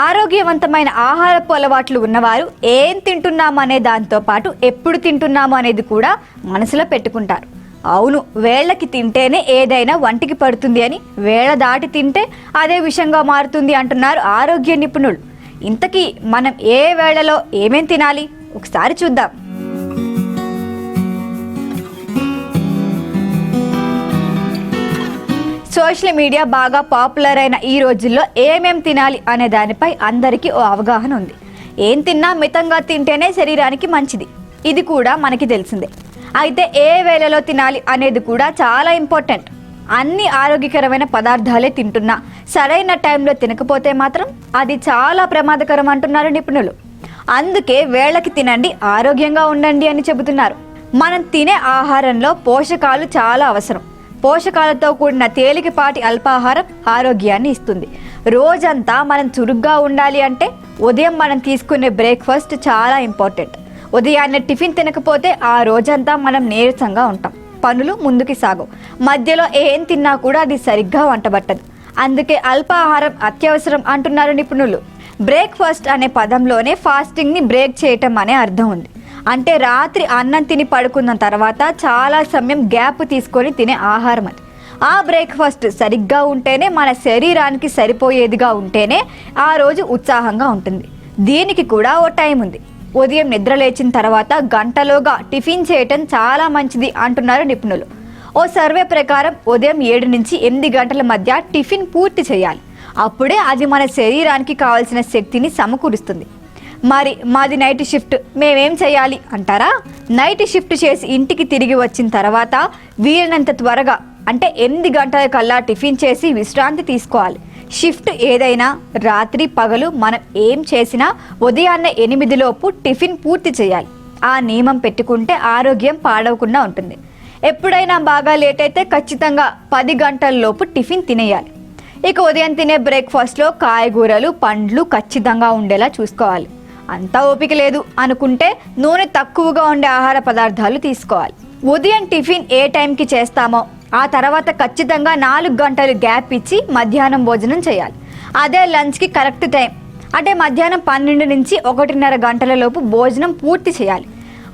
ఆరోగ్యవంతమైన ఆహారపు అలవాట్లు ఉన్నవారు ఏం తింటున్నాము అనే దాంతో పాటు ఎప్పుడు తింటున్నాము అనేది కూడా మనసులో పెట్టుకుంటారు. అవును వేళ్ళకి తింటేనే ఏదైనా వంటికి పడుతుంది అని వేళ దాటి తింటే అదే విషంగా మారుతుంది అంటున్నారు ఆరోగ్య నిపుణులు. ఇంతకీ మనం ఏ వేళలో ఏమేం తినాలి? ఒకసారి చూద్దాం. సోషల్ మీడియా బాగా పాపులర్ అయిన ఈ రోజుల్లో ఏమేం తినాలి అనే దానిపై అందరికీ ఓ అవగాహన ఉంది. ఏం తిన్నా మితంగా తింటేనే శరీరానికి మంచిది. ఇది కూడా మనకి తెలిసిందే. అయితే ఏ వేళలో తినాలి అనేది కూడా చాలా ఇంపార్టెంట్. అన్ని ఆరోగ్యకరమైన పదార్థాలే తింటున్నా సరైన టైంలో తినకపోతే మాత్రం అది చాలా ప్రమాదకరం అంటున్నారు నిపుణులు. అందుకే వేళకి తినండి ఆరోగ్యంగా ఉండండి అని చెబుతున్నారు. మనం తినే ఆహారంలో పోషకాలు చాలా అవసరం. పోషకాలతో కూడిన తేలికపాటి అల్పాహారం ఆరోగ్యాన్ని ఇస్తుంది. రోజంతా మనం చురుగ్గా ఉండాలి అంటే ఉదయం మనం తీసుకునే బ్రేక్ఫాస్ట్ చాలా ఇంపార్టెంట్. ఉదయాన్నే టిఫిన్ తినకపోతే ఆ రోజంతా మనం నీరసంగా ఉంటాం. పనులు ముందుకి సాగవు. మధ్యలో ఏం తిన్నా కూడా అది సరిగ్గా వంటబట్టదు. అందుకే అల్పాహారం అత్యవసరం అంటున్నారు నిపుణులు. బ్రేక్ఫాస్ట్ అనే పదంలోనే ఫాస్టింగ్ని బ్రేక్ చేయటం అనే అర్థం ఉంది. అంటే రాత్రి అన్నం తిని పడుకున్న తర్వాత చాలా సమయం గ్యాప్ తీసుకొని తినే ఆహారం అది. ఆ బ్రేక్ఫాస్ట్ సరిగ్గా ఉంటేనే మన శరీరానికి సరిపోయేదిగా ఉంటేనే ఆ రోజు ఉత్సాహంగా ఉంటుంది. దీనికి కూడా ఓ టైం ఉంది. ఉదయం నిద్ర లేచిన తర్వాత గంటలోగా టిఫిన్ చేయటం చాలా మంచిది అంటున్నారు నిపుణులు. ఓ సర్వే ప్రకారం ఉదయం ఏడు నుంచి ఎనిమిది గంటల మధ్య టిఫిన్ పూర్తి చేయాలి. అప్పుడే అది మన శరీరానికి కావాల్సిన శక్తిని సమకూరుస్తుంది. మరి మాది నైట్ షిఫ్ట్ మేమేం చేయాలి అంటారా? నైట్ షిఫ్ట్ చేసి ఇంటికి తిరిగి వచ్చిన తర్వాత వీలైనంత త్వరగా అంటే ఎనిమిది గంటల కల్లా టిఫిన్ చేసి విశ్రాంతి తీసుకోవాలి. షిఫ్ట్ ఏదైనా రాత్రి పగలు మనం ఏం చేసినా ఉదయాన్నే ఎనిమిదిలోపు టిఫిన్ పూర్తి చేయాలి. ఆ నియమం పెట్టుకుంటే ఆరోగ్యం పాడవకుండా ఉంటుంది. ఎప్పుడైనా బాగా లేట్ అయితే ఖచ్చితంగా పది గంటలలోపు టిఫిన్ తినేయాలి. ఇక ఉదయం తినే బ్రేక్ఫాస్ట్లో కాయగూరలు పండ్లు ఖచ్చితంగా ఉండేలా చూసుకోవాలి. అంతా ఓపిక లేదు అనుకుంటే నూనె తక్కువగా ఉండే ఆహార పదార్థాలు తీసుకోవాలి. ఉదయం టిఫిన్ ఏ టైంకి చేస్తామో ఆ తర్వాత ఖచ్చితంగా నాలుగు గంటలు గ్యాప్ ఇచ్చి మధ్యాహ్నం భోజనం చేయాలి. అదే లంచ్కి కరెక్ట్ టైం. అంటే మధ్యాహ్నం పన్నెండు నుంచి ఒకటిన్నర గంటల లోపు భోజనం పూర్తి చేయాలి.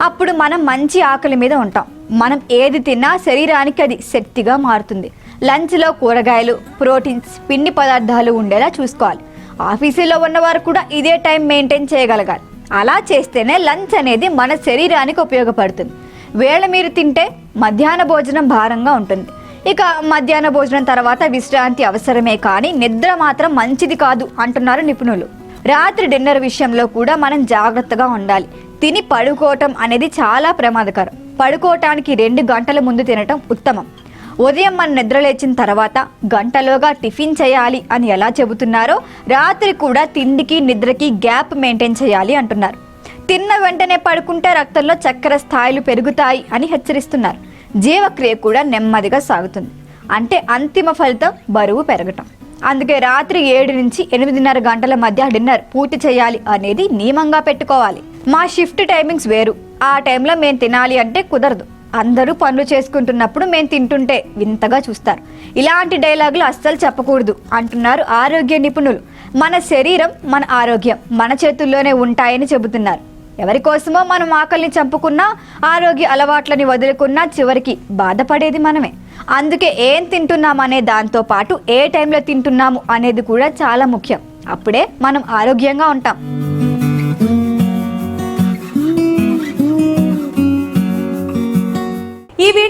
అప్పుడు మనం మంచి ఆకలి మీద ఉంటాం. మనం ఏది తిన్నా శరీరానికి అది శక్తిగా మారుతుంది. లంచ్లో కూరగాయలు ప్రోటీన్స్ పిండి పదార్థాలు ఉండేలా చూసుకోవాలి. ఆఫీసులో ఉన్నవారు కూడా ఇదే టైం మెయింటైన్ చేయగలగాలి. అలా చేస్తేనే లంచ్ అనేది మన శరీరానికి ఉపయోగపడుతుంది. వేళ మీరు తింటే మధ్యాహ్న భోజనం భారంగా ఉంటుంది. ఇక మధ్యాహ్న భోజనం తర్వాత విశ్రాంతి అవసరమే కానీ నిద్ర మాత్రం మంచిది కాదు అంటున్నారు నిపుణులు. రాత్రి డిన్నర్ విషయంలో కూడా మనం జాగ్రత్తగా ఉండాలి. తిని పడుకోవటం అనేది చాలా ప్రమాదకరం. పడుకోవటానికి రెండు గంటల ముందు తినటం ఉత్తమం. ఉదయం మన నిద్ర లేచిన తర్వాత గంటలోగా టిఫిన్ చేయాలి అని ఎలా చెబుతున్నారో రాత్రి కూడా తిండికి నిద్రకి గ్యాప్ మెయింటైన్ చేయాలి అంటున్నారు. తిన్న వెంటనే పడుకుంటే రక్తంలో చక్కెర స్థాయిలు పెరుగుతాయి అని హెచ్చరిస్తున్నారు. జీవక్రియ కూడా నెమ్మదిగా సాగుతుంది. అంటే అంతిమ ఫలితం బరువు పెరగటం. అందుకే రాత్రి ఏడు నుంచి ఎనిమిదిన్నర గంటల మధ్య డిన్నర్ పూర్తి చేయాలి అనేది నియమంగా పెట్టుకోవాలి. మా షిఫ్ట్ టైమింగ్స్ వేరు. ఆ టైంలో మేము తినాలి అంటే కుదరదు. అందరూ పనులు చేసుకుంటున్నప్పుడు మేము తింటుంటే వింతగా చూస్తారు. ఇలాంటి డైలాగులు అస్సలు చెప్పకూడదు అంటున్నారు ఆరోగ్య నిపుణులు. మన శరీరం మన ఆరోగ్యం మన చేతుల్లోనే ఉంటాయని చెబుతున్నారు. ఎవరి కోసమో మనం ఆకలిని చంపుకున్నా ఆరోగ్య అలవాట్లని వదులుకున్నా చివరికి బాధపడేది మనమే. అందుకే ఏం తింటున్నాం అనే దాంతో పాటు ఏ టైంలో తింటున్నాము అనేది కూడా చాలా ముఖ్యం. అప్పుడే మనం ఆరోగ్యంగా ఉంటాం.